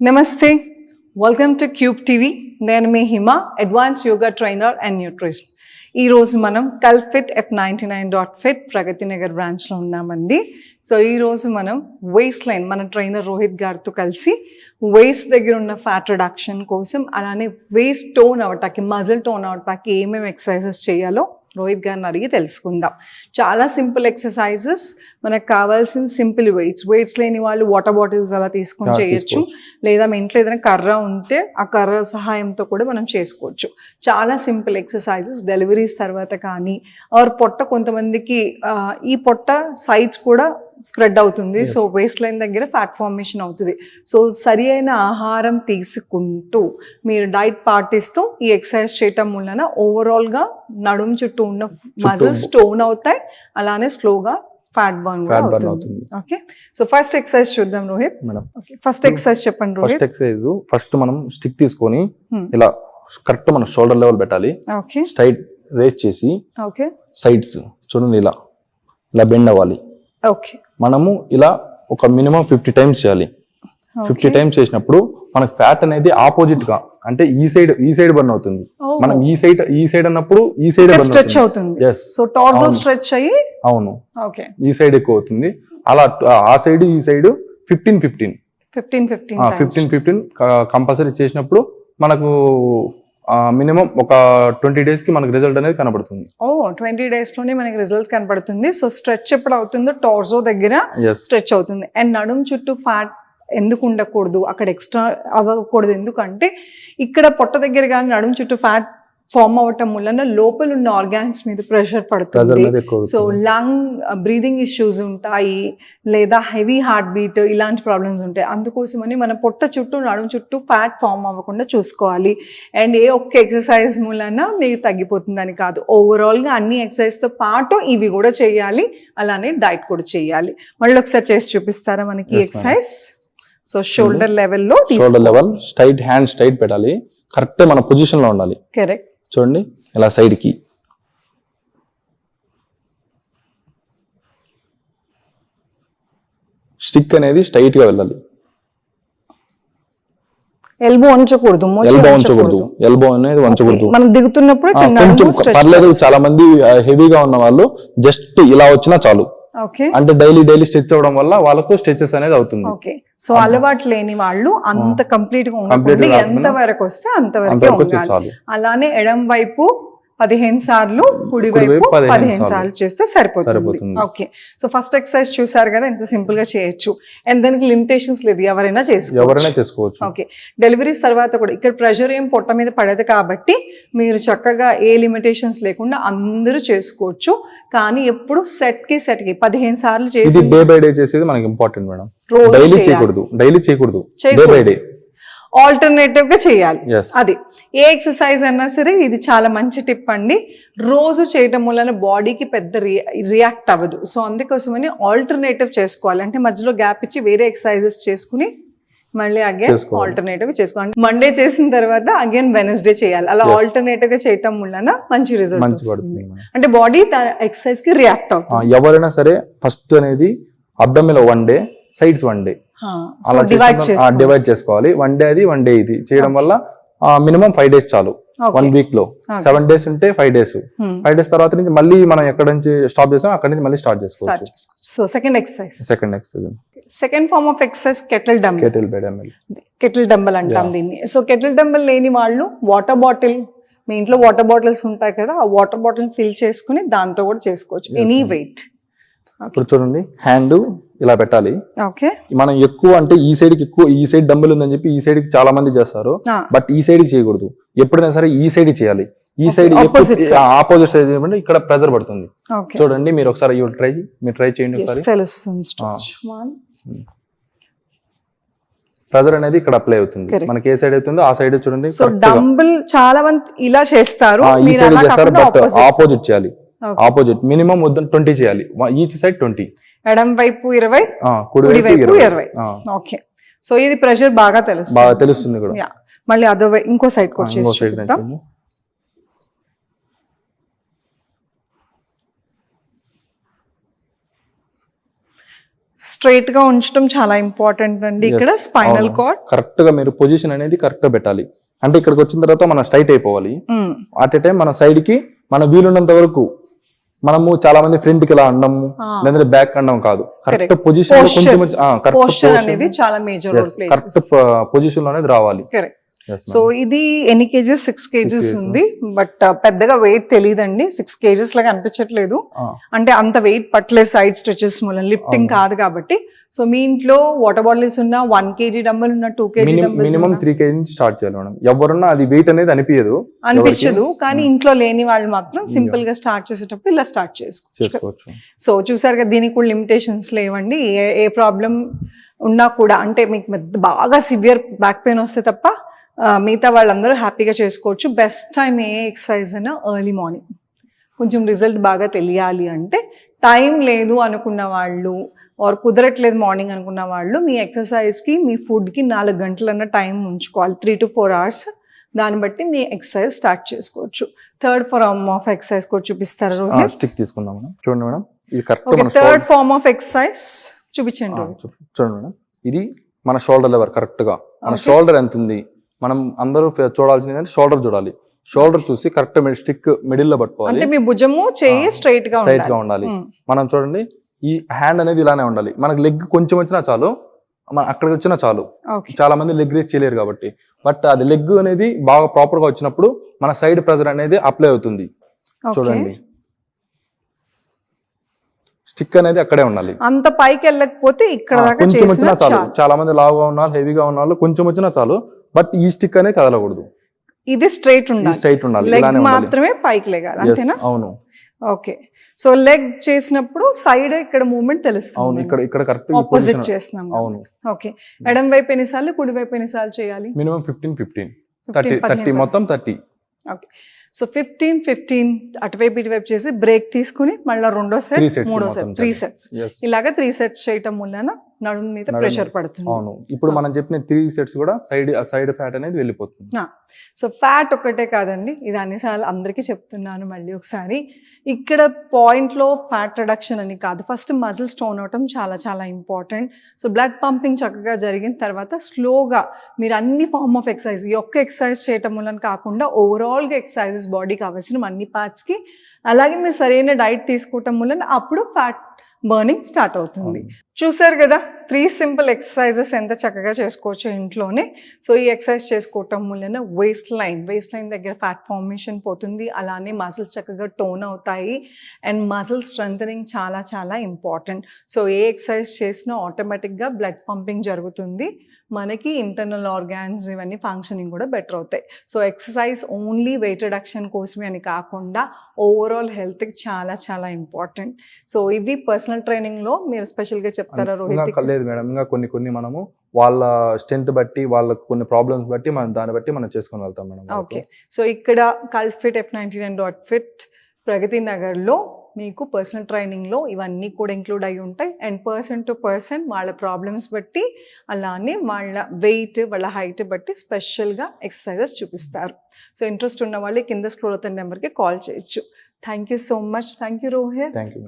నమస్తే welcome to cube TV నేను మీ Hima advance yoga trainer and nutrition ఈరోజు మనం cultfit F ninety nine dot fit Pragathi Nagar బ్రాంచ్లో ఉన్నామండి. సో ఈరోజు మనం వేస్ట్ లైన్ మన ట్రైనర్ రోహిత్ గారితో కలిసి వేస్ట్ దగ్గర ఉన్న ఫ్యాట్ రిడక్షన్ కోసం అలానే వేస్ట్ టోన్ అవటానికి మజిల్ టోన్ అవటానికి ఏమేమి ఎక్సర్సైజెస్ చేయాలో రోహిత్ గారిని అడిగి తెలుసుకుందాం. చాలా సింపుల్ ఎక్సర్సైజెస్ మనకు కావాల్సిన సింపుల్ వెయిట్స్ వెయిట్స్ లేని వాళ్ళు వాటర్ బాటిల్స్ అలా తీసుకొని చేయొచ్చు. లేదా మీ ఇంట్లో ఏదైనా కర్ర ఉంటే ఆ కర్ర సహాయంతో కూడా మనం చేసుకోవచ్చు. చాలా సింపుల్ ఎక్సర్సైజెస్ డెలివరీస్ తర్వాత కానీ ఆర్ పొట్ట కొంతమందికి ఈ పొట్ట సైజ్ కూడా స్ప్రెడ్ అవుతుంది. సో వేస్ట్ లైన్ దగ్గర ఫ్యాట్ ఫార్మేషన్ అవుతుంది. సో సరి అయిన ఆహారం తీసుకుంటూ మీరు డైట్ పాటిస్తూ ఈ ఎక్సర్సైజ్ చేయటం వలన ఓవరాల్గా నడుము చుట్టూ ఉన్న మజిల్స్ స్టోన్ అవుతాయి. అలానే స్లోగా ఫ్యాట్ బర్న్ కూడా అవుతుంది. ఓకే సో ఫస్ట్ ఎక్సర్సైజ్ చూద్దాం రోహిత్. మేడం ఫస్ట్ ఎక్సర్సైజ్ చెప్పండి రోహిత్. ఫస్ట్ ఎక్సర్సైజ్ ఫస్ట్ మనం స్టిక్ తీసుకొని Hmm. ఇలా కరెక్ట్ మన షోల్డర్ లెవెల్ పెట్టాలి. ఓకే స్ట్రైట్ రేస్ చేసి ఓకే సైడ్స్ చూడండి ఇలా ఇలా బెండ్ అవ్వాలి. ఓకే మనము ఇలా ఒక మినిమం ఫిఫ్టీ టైమ్స్ చేయాలి. ఫిఫ్టీ టైమ్స్ చేసినప్పుడు మనకు ఫ్యాట్ అనేది ఆపోజిట్గా అంటే ఈ సైడ్ ఈ సైడ్ బర్న్ అవుతుంది. మనం ఈ సైడ్ ఈ సైడ్ అన్నప్పుడు ఈ సైడ్ స్ట్రెచ్ అవుతుంది. So torso. స్ట్రెచ్ అయ్యి అవును. ఓకే. ఈ సైడ్ ఎక్కువ అవుతుంది. అలా ఆ సైడ్ ఈ side fifteen fifteen. Fifteen fifteen fifteen fifteen compulsory చేసినప్పుడు మనకు మినిమం ఒక ట్వంటీ డేస్కి మనకు రిజల్ట్ అనేది కనబడుతుంది. ఓ ట్వంటీ డేస్లోనే మనకి రిజల్ట్ కనపడుతుంది సో స్ట్రెచ్ ఎప్పుడు అవుతుందో టార్జో దగ్గర స్ట్రెచ్ అవుతుంది. అండ్ నడుము చుట్టూ ఫ్యాట్ ఎందుకు ఉండకూడదు? అక్కడ ఎక్స్ట్రా అవ్వకూడదు. ఎందుకంటే ఇక్కడ పొట్ట దగ్గర కానీ నడుము చుట్టూ ఫ్యాట్ ఫామ్ అవ్వటం వలన లోపల ఉన్న ఆర్గాన్స్ మీద ప్రెషర్ పడుతుంది. సో. లంగ్ బ్రీదింగ్ ఇష్యూస్ ఉంటాయి లేదా హెవీ హార్ట్ బీట్ ఇలాంటి ప్రాబ్లమ్స్ ఉంటాయి. అందుకోసమని మన పొట్ట చుట్టూ నడుము చుట్టూ ఫ్యాట్ ఫామ్ అవ్వకుండా చూసుకోవాలి. అండ్ ఏ ఒక్క ఎక్సర్సైజ్ మూలన మీకు తగ్గిపోతుందని కాదు. ఓవరాల్గా అన్ని ఎక్సర్సైజ్తో పాటు ఇవి కూడా చేయాలి. అలానే డైట్ కూడా చేయాలి. మళ్ళీ ఒకసారి చేసి చూపిస్తారా మనకి. ఎక్సర్సైజ్? సో షోల్డర్ లెవెల్లో shoulder level straight hand straight పెట్టాలి. కరెక్ట్ మన పొజిషన్లో ఉండాలి. కరెక్ట్. చూడండి ఇలా సైడ్కి. స్టిక్ అనేది స్ట్రైట్గా వెళ్ళాలి. ఎల్బో వంచకూడదు ఎల్బో వంచకూడదు. ఉంచకూడదు ఎల్బో అనేది వంచకూడదు. మనం దిగుతున్నప్పుడు కొంచెం పర్లేదు. చాలా మంది హెవీగా ఉన్న వాళ్ళు జస్ట్ ఇలా వచ్చినా చాలు. అంటే డైలీ డైలీ స్ట్రెచ్ అవ్వడం వల్ల వాళ్ళకు స్ట్రెచెస్ అనేది అవుతుంది. ఓకే సో అలవాటు లేని వాళ్ళు అంత కంప్లీట్గా ఉండకుండా ఎంత వరకు వస్తే అంతవరకు అలానే ఎడం వైపు పదిహేను సార్లు కుడి వైపు పదిహేను సార్లు. చేస్తే సరిపోతుంది. సరిపోతుంది. ఓకే సో ఫస్ట్ ఎక్సర్సైజ్ చూసారు కదా ఎంత సింపుల్గా చేయొచ్చు. అండ్ దానికి లిమిటేషన్స్ లేదు ఎవరైనా చేసుకోవచ్చు. ఎవరైనా చేసుకోవచ్చు. ఓకే డెలివరీస్ తర్వాత కూడా ఇక్కడ ప్రెషర్ ఏం పొట్ట మీద పడదు కాబట్టి మీరు చక్కగా ఏ లిమిటేషన్స్ లేకుండా అందరూ చేసుకోవచ్చు. కానీ ఎప్పుడు సెట్కి సెట్కి పదిహేను సార్లు చేసి డే బై డే చేసేది మనకి ఇంపార్టెంట్ మేడం. డైలీ. చేయకూడదు. డైలీ చేయకూడదు. డే. By day. ఆల్టర్నేటివ్గా చేయాలి. అది. ఏ ఎక్సర్సైజ్ అయినా సరే ఇది చాలా మంచి టిప్ అండి. రోజు చేయటం వలన బాడీకి పెద్ద రియాక్ట్ అవ్వదు. సో అందుకోసమని ఆల్టర్నేటివ్ చేసుకోవాలి. అంటే మధ్యలో గ్యాప్ ఇచ్చి వేరే ఎక్సర్సైజెస్ చేసుకుని మళ్ళీ అగైన్. ఆల్టర్నేటివ్ చేసుకోవాలి. మండే చేసిన తర్వాత అగైన్ వెనస్డే చేయాలి. అలా. ఆల్టర్నేటివ్గా చేయటం వలన మంచి రిజల్ట్ మంచి పడుతుంది. అంటే బాడీ ఎక్సర్సైజ్కి రియాక్ట్ అవుతుంది. ఎవరైనా సరే ఫస్ట్ అనేది abdominal one day sides one day అలా డివైడ్ డివైడ్ చేసుకోవాలి. వన్ డే అది వన్ డే ఇది. చేయడం వల్ల మినిమం ఫైవ్ డేస్ చాలు. వన్ వీక్లో. సెవెన్ డేస్ ఉంటే ఫైవ్ డేస్ ఫైవ్ డేస్ తర్వాత నుంచి మళ్ళీ మనం ఎక్కడ నుంచి స్టాప్ చేసాం అక్కడ నుంచి మళ్ళీ స్టార్ట్ చేసుకోవచ్చు. So second exercise second next second form of exercise kettle dumb kettle ML kettle dumbbell అంటాం దీన్ని. సో కెటిల్ డంబల్ లేని వాళ్ళు వాటర్ బాటిల్ మీ ఇంట్లో వాటర్ బాటిల్స్ ఉంటాయి కదా ఆ వాటర్ బాటిల్ ఫిల్ చేసుకుని దాంతో కూడా చేసుకోవచ్చు. ఎనీ వెయిట్ ఇప్పుడు చూడండి హ్యాండ్ ఇలా పెట్టాలి. ఓకే మనం ఎక్కువ అంటే ఈ సైడ్కి ఎక్కువ ఈ సైడ్ డంబుల్ ఉందని చెప్పి ఈ సైడ్కి చాలా మంది చేస్తారు. బట్ ఈ సైడ్కి చేయకూడదు. ఎప్పుడైనా సరే ఈ సైడ్ చేయాలి. ఈ సైడ్. ఆపోజిట్ సైడ్ చేయమంటే ఇక్కడ ప్రెజర్ పడుతుంది. చూడండి మీరు ఒకసారి ఇవి ట్రై మీరు ట్రై చేయండి ఒకసారి. తెలుస్తుంది stretch. One. ప్రెజర్ అనేది ఇక్కడ అప్లై అవుతుంది. మనకి ఏ సైడ్ అవుతుందో ఆ సైడ్ చూడండి సో డంబుల్ చాలా మంది ఇలా చేస్తారు. ఈ సైడ్ చేస్తారు బట్. ఆపోజిట్ చేయాలి. ఆపోజిట్ మినిమం వద్ద ట్వంటీ చేయాలి. ఈచ్ సైడ్ ట్వంటీ ఎడం వైపు ఇరవై కుడి వైపు ఇరవై. ఓకే సో ఇది ప్రెషర్ బాగా తెలుస్తుంది. బాగా తెలుస్తుంది కూడా. మళ్ళీ అదో ఇంకో సైడ్ కూడా చేసి స్ట్రైట్గా ఉంచడం చాలా ఇంపార్టెంట్ అండి ఇక్కడ స్పైనల్ కార్డ్ కరెక్ట్గా మీరు పొజిషన్ అనేది కరెక్ట్గా పెట్టాలి. అంటే ఇక్కడికి వచ్చిన తర్వాత మనం స్ట్రైట్ అయిపోవాలి. అట్ ఏ టైం మన సైడ్కి మన వీలున్నంత వరకు మనము చాలా మంది ఫ్రంట్కి ఇలా అండము లేదంటే బ్యాక్ అండం కాదు. కరెక్ట్ పొజిషన్ కొంచెం పోస్చర్ అనేది చాలా మేజర్ కరెక్ట్ పొజిషన్లో అనేది రావాలి. కరెక్ట్. సో ఇది ఎన్ని కేజెస్? సిక్స్ కేజెస్ ఉంది. బట్ పెద్దగా వెయిట్ తెలియదండి సిక్స్ కేజెస్ లాగా అనిపించట్లేదు. అంటే అంత వెయిట్ పట్టలేదు సైడ్ స్ట్రెచెస్ మూలం. లిఫ్టింగ్ కాదు కాబట్టి. సో మీ ఇంట్లో వాటర్ బాటిల్స్ ఉన్న వన్ కేజీ డంబల్ ఉన్న two kg minimum three kg start చేయాలి మేడం. ఎవరున్నా అది వెయిట్ అనేది అనిపించదు. అనిపించదు కానీ ఇంట్లో లేని వాళ్ళు మాత్రం సింపుల్గా స్టార్ట్ చేసేటప్పుడు ఇలా స్టార్ట్ చేసుకోవచ్చు. సో చూసారు కదా దీనికి కూడా లిమిటేషన్స్ లేవండి. ఏ ఏ ప్రాబ్లం ఉన్నా కూడా అంటే మీకు బాగా సివియర్ బ్యాక్ పెయిన్ వస్తే తప్ప మిగతా వాళ్ళందరూ హ్యాపీగా చేసుకోవచ్చు. బెస్ట్ టైం ఏ ఎక్సర్సైజ్ అయినా ఎర్లీ మార్నింగ్ కొంచెం రిజల్ట్ బాగా తెలియాలి అంటే టైం లేదు అనుకున్న వాళ్ళు ఆర్ కుదరట్లేదు మార్నింగ్ అనుకున్న వాళ్ళు మీ ఎక్సర్సైజ్కి మీ ఫుడ్కి నాలుగు గంటలన్న టైం ఉంచుకోవాలి. త్రీ టు ఫోర్ అవర్స్ దాన్ని బట్టి మీ ఎక్సర్సైజ్ స్టార్ట్ చేసుకోవచ్చు. థర్డ్ ఫార్మ్ ఆఫ్ ఎక్సర్సైజ్ కూడా చూపిస్తారు స్టిక్ తీసుకుందాం మేడం. చూడండి మేడం. ఇది correct third form of exercise చూపించండి చూడండి మేడం. ఇది మన షోల్డర్ లెవర్ కరెక్ట్గా. మన షోల్డర్ ఎంత ఉంది మనం అందరూ చూడాల్సింది ఏంటంటే షోల్డర్ చూడాలి. షోల్డర్ చూసి కరెక్ట్ స్టిక్ మిడిల్లో పట్టుకోవాలి. అంటే మీ భుజము చెయ్యి స్ట్రైట్గా స్ట్రైట్గా ఉండాలి. మనం చూడండి ఈ హ్యాండ్ అనేది ఇలానే ఉండాలి. మనకి లెగ్ కొంచెం వచ్చినా చాలు మన అక్కడికి వచ్చినా చాలు. చాలా మంది లెగ్ రేస్ చేయలేరు కాబట్టి. బట్ అది లెగ్ అనేది బాగా ప్రాపర్గా వచ్చినప్పుడు మన సైడ్ ప్రెజర్ అనేది అప్లై అవుతుంది. చూడండి. స్టిక్ అనేది అక్కడే ఉండాలి. అంత పైకి వెళ్ళకపోతే ఇక్కడ కొంచెం వచ్చినా చాలు. చాలు. మంది లావుగా ఉన్న వాళ్ళు హెవీగా ఉన్న వాళ్ళు కొంచెం వచ్చినా చాలు. బట్ ఈ స్టిక్ అనేది కదలకూడదు. ఇది స్ట్రైట్ ఉండాలి. స్ట్రైట్ ఉండాలి. లెగ్ మాత్రమే పైకి లేగాలి అంతేనా? అవును. ఓకే సో లెగ్ చేసినప్పుడు సైడ్ ఇక్కడ మూమెంట్ అవును తెలుస్తుంది ఇక్కడ ఇక్కడ కరెక్ట్ ఆపోజిట్ చేస్తున్నాం అవును. ఓకే ఎడం వైపు ఎన్నిసార్లు కుడి వైపు ఎన్నిసార్లు చేయాలి? Minimum fifteen fifteen thirty 15, thirty 15 మొత్తం thirty okay so fifteen fifteen అటువైపు ఇటువైపు చేసి బ్రేక్ తీసుకుని మళ్ళీ రెండో సెట్ మూడో సెట్ త్రీ. సెట్స్ ఇలాగా త్రీ సెట్స్ చేయటం వలన నడుము మీద. ప్రెషర్ పడుతుంది. అవును. ఇప్పుడు మనం చెప్పిన త్రీ సెట్స్ కూడా సైడ్ సైడ్ ఫ్యాట్ అనేది వెళ్ళిపోతుంది. సో ఫ్యాట్ ఒక్కటే కాదండి. ఇది అన్నిసార్లు అందరికీ చెప్తున్నాను మళ్ళీ ఒకసారి. ఇక్కడ పాయింట్లో ఫ్యాట్ రిడక్షన్ అని కాదు. ఫస్ట్ మజిల్ స్టోన్ అవటం చాలా చాలా ఇంపార్టెంట్ సో బ్లడ్ పంపింగ్ చక్కగా జరిగిన తర్వాత స్లోగా మీరు అన్ని ఫార్మ్ ఆఫ్ ఎక్సర్సైజ్ ఈ ఒక్క ఎక్సర్సైజ్ చేయటం వలన కాకుండా ఓవరాల్గా ఎక్సర్సైజెస్ బాడీకి అవసరం అన్ని పార్ట్స్కి అలాగే మీరు సరైన డైట్ తీసుకోవటం వలన అప్పుడు ఫ్యాట్ బర్నింగ్ స్టార్ట్ అవుతుంది. చూసారు కదా? త్రీ సింపుల్ ఎక్సర్సైజెస్ ఎంత చక్కగా చేసుకోవచ్చు ఇంట్లోనే. సో ఈ ఎక్సర్సైజ్ చేసుకోవటం వలన వేస్ట్ లైన్ వేస్ట్ లైన్ దగ్గర ఫ్యాట్ ఫార్మేషన్ పోతుంది. అలానే మజిల్స్ చక్కగా టోన్ అవుతాయి. అండ్ మజిల్ స్ట్రెంథనింగ్ చాలా చాలా ఇంపార్టెంట్ సో ఏ ఎక్సర్సైజ్ చేసినా ఆటోమేటిక్గా బ్లడ్ పంపింగ్ జరుగుతుంది. మనకి ఇంటర్నల్ ఆర్గాన్స్ ఇవన్నీ ఫంక్షనింగ్ కూడా బెటర్ అవుతాయి. So exercise only weight reduction కోసమే అని కాకుండా ఓవరాల్ హెల్త్కి చాలా చాలా ఇంపార్టెంట్ సో ఇవి పర్సనల్ ట్రైనింగ్లో మీరు స్పెషల్గా చెప్తారా రోహిత్ లేదు మేడం. ఇంకా కొన్ని కొన్ని మనము వాళ్ళ స్ట్రెంత్ బట్టి వాళ్ళ కొన్ని ప్రాబ్లమ్స్ బట్టి మనం దాన్ని బట్టి మనం చేసుకొని వెళ్తాం మేడం. ఓకే. సో ఇక్కడ కల్ఫిట్ F ninety nine dot fit Pragati నగర్లో మీకు పర్సనల్ ట్రైనింగ్లో ఇవన్నీ కూడా ఇంక్లూడ్ అయి ఉంటాయి. అండ్ పర్సన్ టు పర్సన్ వాళ్ళ ప్రాబ్లమ్స్ బట్టి అలానే వాళ్ళ వెయిట్ వాళ్ళ హైట్ బట్టి స్పెషల్గా ఎక్సర్సైజెస్ చూపిస్తారు. సో ఇంట్రెస్ట్ ఉన్న వాళ్ళు కింద స్క్రోల్ అవుతున్న నెంబర్కి కాల్ చేయొచ్చు. Thank you so much. Thank you Rohit. Thank you